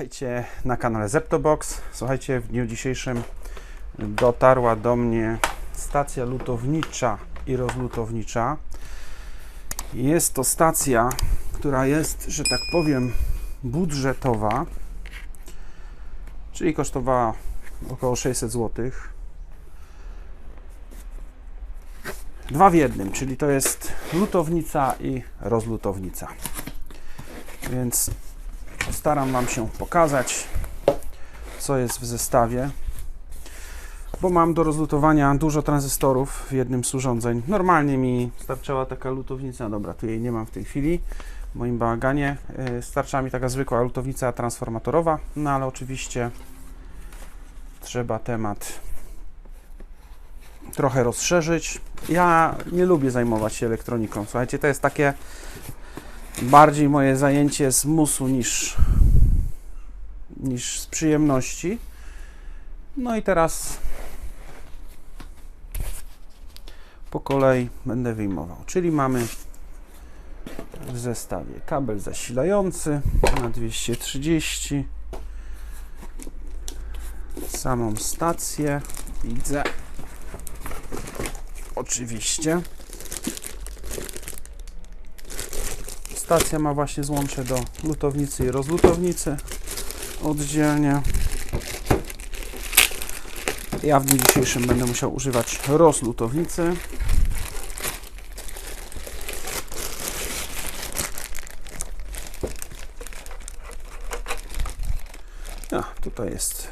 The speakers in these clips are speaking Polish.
Witajcie na kanale Zeptobox. Słuchajcie, w dniu dzisiejszym dotarła do mnie stacja lutownicza i rozlutownicza. Jest to stacja, która jest, że tak powiem, budżetowa, czyli kosztowała około 600 zł. Dwa w jednym, czyli to jest lutownica i rozlutownica. Więc Postaram Wam się pokazać, co jest w zestawie, bo mam do rozlutowania dużo tranzystorów w jednym z urządzeń. Normalnie mi starczała taka lutownica, dobra, tu jej nie mam w tej chwili w moim bałaganie. Yy, Starcza mi taka zwykła lutownica transformatorowa, no ale oczywiście trzeba temat trochę rozszerzyć. Ja nie lubię zajmować się elektroniką. Słuchajcie, to jest takie bardziej moje zajęcie z musu niż, niż z przyjemności. No i teraz po kolei będę wyjmował. Czyli mamy w zestawie kabel zasilający na 230, samą stację widzę. Oczywiście. Stacja ma właśnie złącze do lutownicy i rozlutownicy oddzielnie. Ja w dniu dzisiejszym będę musiał używać rozlutownicy. A, tutaj jest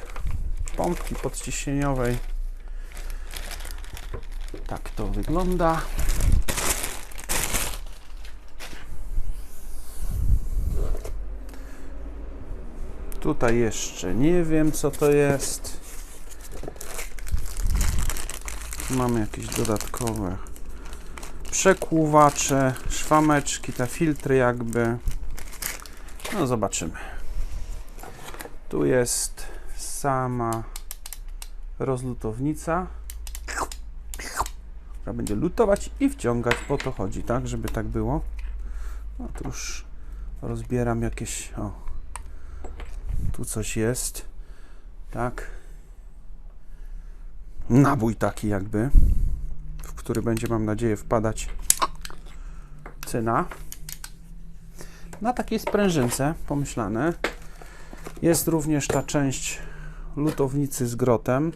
pompki podciśnieniowej. Tak to wygląda. Tutaj jeszcze nie wiem, co to jest. Mamy jakieś dodatkowe przekłuwacze, szwameczki, te filtry jakby. No zobaczymy. Tu jest sama rozlutownica, która będzie lutować i wciągać. Po to chodzi, tak? Żeby tak było. No rozbieram jakieś... O, tu coś jest. Tak. Nabój taki jakby, w który będzie, mam nadzieję, wpadać cyna. Na takiej sprężynce pomyślane. Jest również ta część lutownicy z grotem.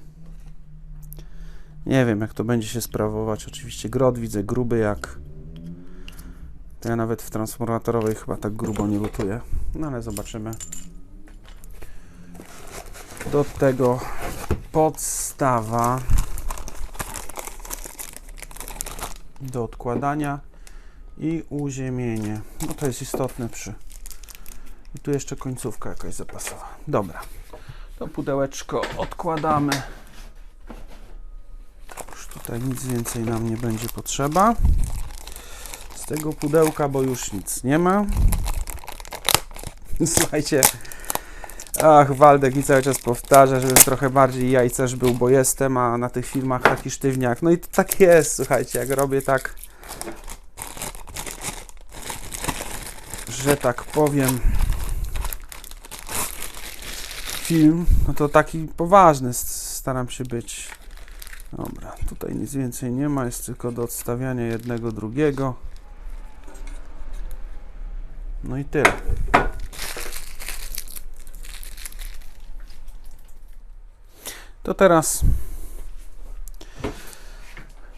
Nie wiem, jak to będzie się sprawować. Oczywiście grot widzę gruby jak... To ja nawet w transformatorowej chyba tak grubo nie lutuję. No ale zobaczymy do tego podstawa do odkładania i uziemienie. No to jest istotne przy. I tu jeszcze końcówka jakaś zapasowa. Dobra. To pudełeczko odkładamy. Już tutaj nic więcej nam nie będzie potrzeba. Z tego pudełka, bo już nic nie ma. Słuchajcie, Ach, Waldek mi cały czas powtarza, żebym trochę bardziej jajcerz był, bo jestem, a na tych filmach taki sztywniak. No i to tak jest, słuchajcie, jak robię tak, że tak powiem, film, no to taki poważny staram się być. Dobra, tutaj nic więcej nie ma, jest tylko do odstawiania jednego, drugiego. No i tyle. To teraz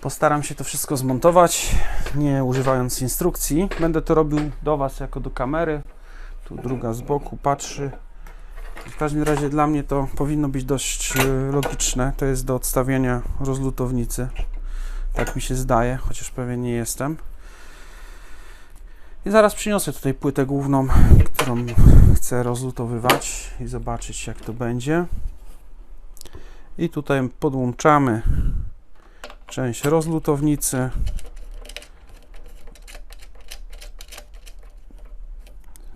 postaram się to wszystko zmontować, nie używając instrukcji. Będę to robił do Was jako do kamery. Tu druga z boku patrzy. W każdym razie dla mnie to powinno być dość e, logiczne. To jest do odstawienia rozlutownicy. Tak mi się zdaje, chociaż pewien nie jestem. I zaraz przyniosę tutaj płytę główną, którą chcę rozlutowywać i zobaczyć jak to będzie. I tutaj podłączamy część rozlutownicy.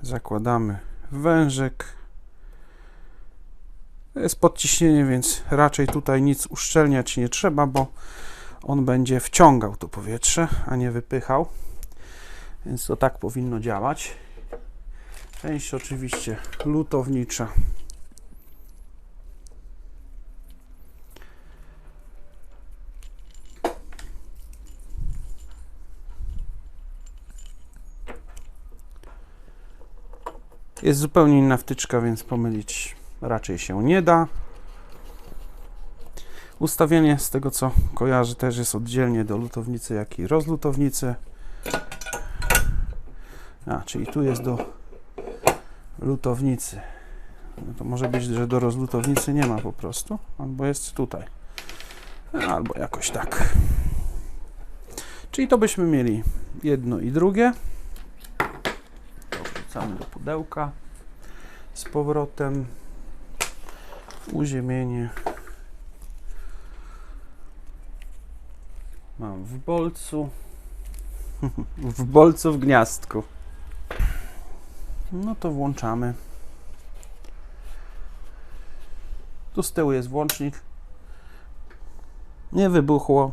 Zakładamy wężyk. Jest podciśnienie, więc raczej tutaj nic uszczelniać nie trzeba, bo on będzie wciągał to powietrze, a nie wypychał. Więc to tak powinno działać. Część oczywiście lutownicza. Jest zupełnie inna wtyczka, więc pomylić raczej się nie da. Ustawienie z tego co kojarzę też jest oddzielnie do lutownicy, jak i rozlutownicy. A, czyli tu jest do lutownicy. No to może być, że do rozlutownicy nie ma po prostu, albo jest tutaj. Albo jakoś tak. Czyli to byśmy mieli jedno i drugie. Wrzucamy do pudełka z powrotem. Uziemienie. Mam w bolcu. w bolcu w gniazdku. No to włączamy. Tu z tyłu jest włącznik. Nie wybuchło.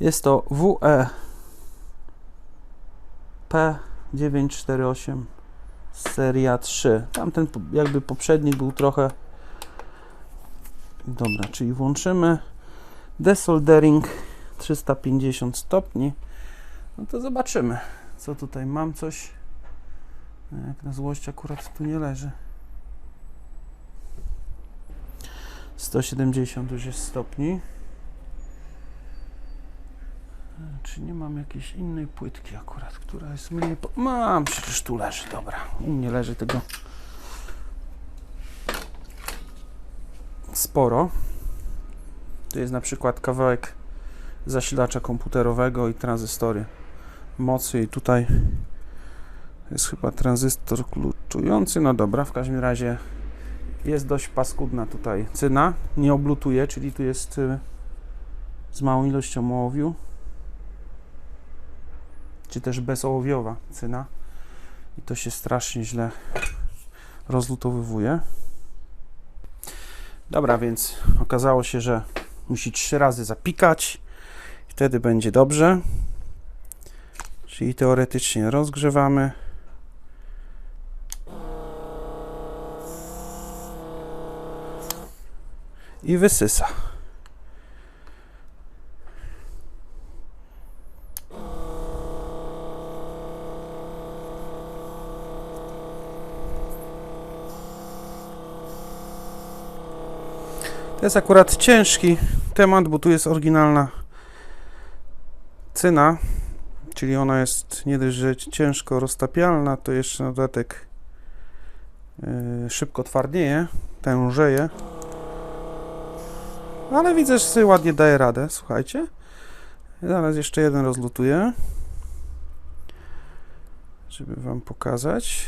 Jest to WE P948 seria 3. Tamten jakby poprzedni był trochę Dobra, czyli włączymy desoldering 350 stopni. No to zobaczymy, co tutaj mam. Coś no jak na złość akurat tu nie leży. 170 już jest stopni. E, Czy nie mam jakiejś innej płytki akurat, która jest mniej... Po... Mam, przecież tu leży, dobra. U mnie leży tego sporo. Tu jest na przykład kawałek zasilacza komputerowego i tranzystory mocy i tutaj jest chyba tranzystor kluczujący. No dobra, w każdym razie jest dość paskudna tutaj cyna. Nie oblutuje, czyli tu jest y, z małą ilością ołowiu. Czy też bezołowiowa cyna. I to się strasznie źle rozlutowywuje. Dobra, więc okazało się, że musi trzy razy zapikać. Wtedy będzie dobrze. Czyli teoretycznie rozgrzewamy. I wysysa. To jest akurat ciężki temat, bo tu jest oryginalna cyna, czyli ona jest nie dość, że ciężko roztapialna, to jeszcze na dodatek yy, szybko twardnieje, tężeje. Ale widzę, że sobie ładnie daje radę, słuchajcie. Zaraz jeszcze jeden rozlutuję, żeby Wam pokazać.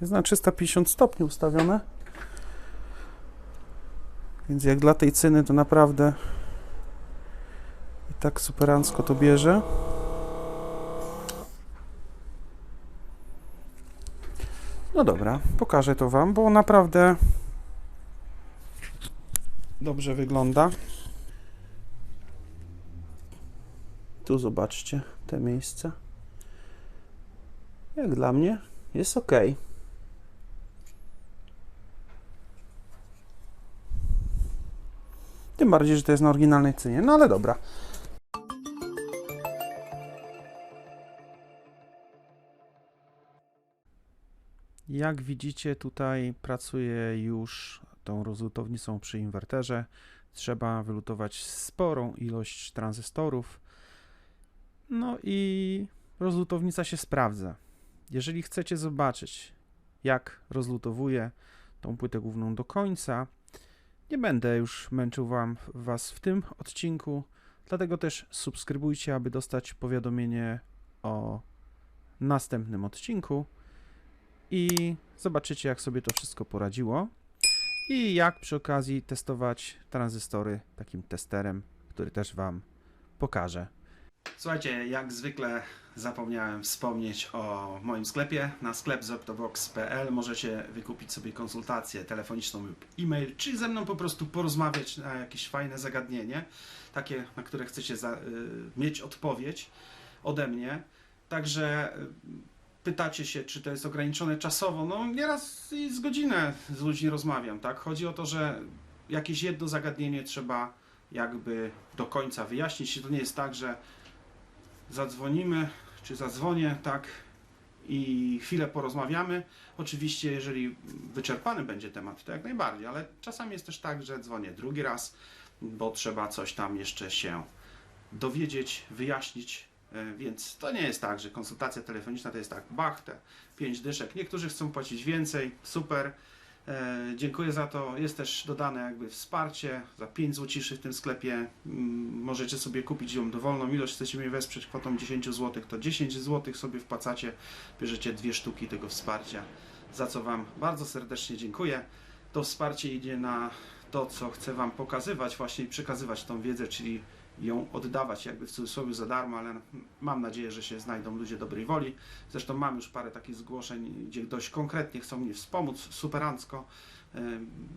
Jest na 350 stopni ustawione. Więc jak dla tej ceny to naprawdę i tak superancko to bierze. No dobra, pokażę to Wam, bo naprawdę dobrze wygląda. Tu zobaczcie te miejsca. Jak dla mnie jest ok. Tym bardziej, że to jest na oryginalnej cenie. No ale dobra. Jak widzicie, tutaj pracuję już tą rozlutownicą przy inwerterze. Trzeba wylutować sporą ilość tranzystorów. No i rozlutownica się sprawdza. Jeżeli chcecie zobaczyć, jak rozlutowuję tą płytę główną do końca, nie będę już męczył wam, Was w tym odcinku, dlatego też subskrybujcie, aby dostać powiadomienie o następnym odcinku i zobaczycie, jak sobie to wszystko poradziło i jak przy okazji testować tranzystory takim testerem, który też Wam pokażę. Słuchajcie, jak zwykle zapomniałem wspomnieć o moim sklepie. Na sklep zoptobox.pl możecie wykupić sobie konsultację telefoniczną lub e-mail, czy ze mną po prostu porozmawiać na jakieś fajne zagadnienie, takie, na które chcecie za, y, mieć odpowiedź ode mnie. Także y, pytacie się, czy to jest ograniczone czasowo. No nieraz i z godzinę z ludźmi rozmawiam, tak? Chodzi o to, że jakieś jedno zagadnienie trzeba jakby do końca wyjaśnić. To nie jest tak, że zadzwonimy, czy zadzwonię, tak, i chwilę porozmawiamy. Oczywiście, jeżeli wyczerpany będzie temat, to jak najbardziej, ale czasami jest też tak, że dzwonię drugi raz, bo trzeba coś tam jeszcze się dowiedzieć, wyjaśnić. E, Więc to nie jest tak, że konsultacja telefoniczna to jest tak, bach, te pięć dyszek. Niektórzy chcą płacić więcej, super. E, dziękuję za to. Jest też dodane jakby wsparcie za 5 złociszy w tym sklepie. Mm, Możecie sobie kupić ją dowolną ilość. Chcecie mnie wesprzeć kwotą 10 zł, to 10 zł sobie wpłacacie. Bierzecie dwie sztuki tego wsparcia, za co Wam bardzo serdecznie dziękuję. To wsparcie idzie na to, co chcę Wam pokazywać, właśnie i przekazywać tą wiedzę, czyli ją oddawać jakby w cudzysłowie za darmo, ale mam nadzieję, że się znajdą ludzie dobrej woli. Zresztą mam już parę takich zgłoszeń, gdzie dość konkretnie chcą mnie wspomóc, superancko. E,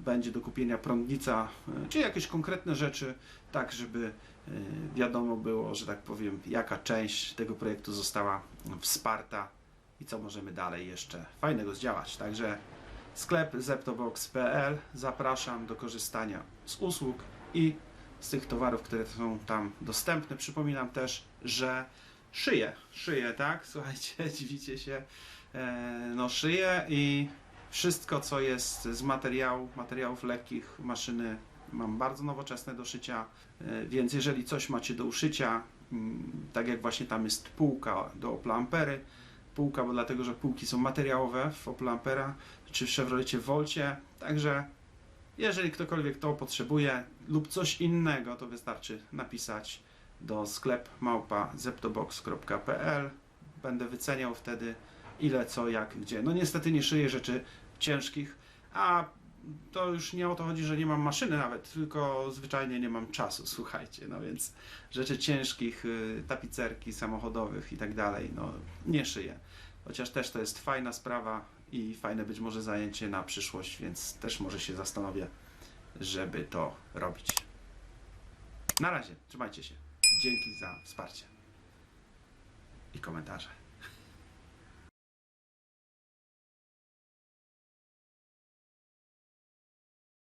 Będzie do kupienia prądnica, e, czy jakieś konkretne rzeczy, tak żeby e, wiadomo było, że tak powiem, jaka część tego projektu została wsparta i co możemy dalej jeszcze fajnego zdziałać. Także sklep zeptobox.pl zapraszam do korzystania z usług i z tych towarów, które są tam dostępne. Przypominam też, że szyję, szyję, tak? Słuchajcie, dziwicie się. E, No szyję i wszystko, co jest z materiału, materiałów lekkich, maszyny mam bardzo nowoczesne do szycia, e, więc jeżeli coś macie do uszycia, mm, tak jak właśnie tam jest półka do Opla Ampery, półka, bo dlatego, że półki są materiałowe w Opel Ampera, czy w Chevrolecie Volcie, także jeżeli ktokolwiek to potrzebuje lub coś innego, to wystarczy napisać do sklep małpa zeptobox.pl. Będę wyceniał wtedy ile, co, jak, gdzie. No niestety nie szyję rzeczy ciężkich, a to już nie o to chodzi, że nie mam maszyny nawet, tylko zwyczajnie nie mam czasu, słuchajcie. No więc rzeczy ciężkich, y, tapicerki samochodowych i tak dalej, no nie szyję. Chociaż też to jest fajna sprawa i fajne być może zajęcie na przyszłość, więc też może się zastanowię, żeby to robić. Na razie, trzymajcie się. Dzięki za wsparcie i komentarze.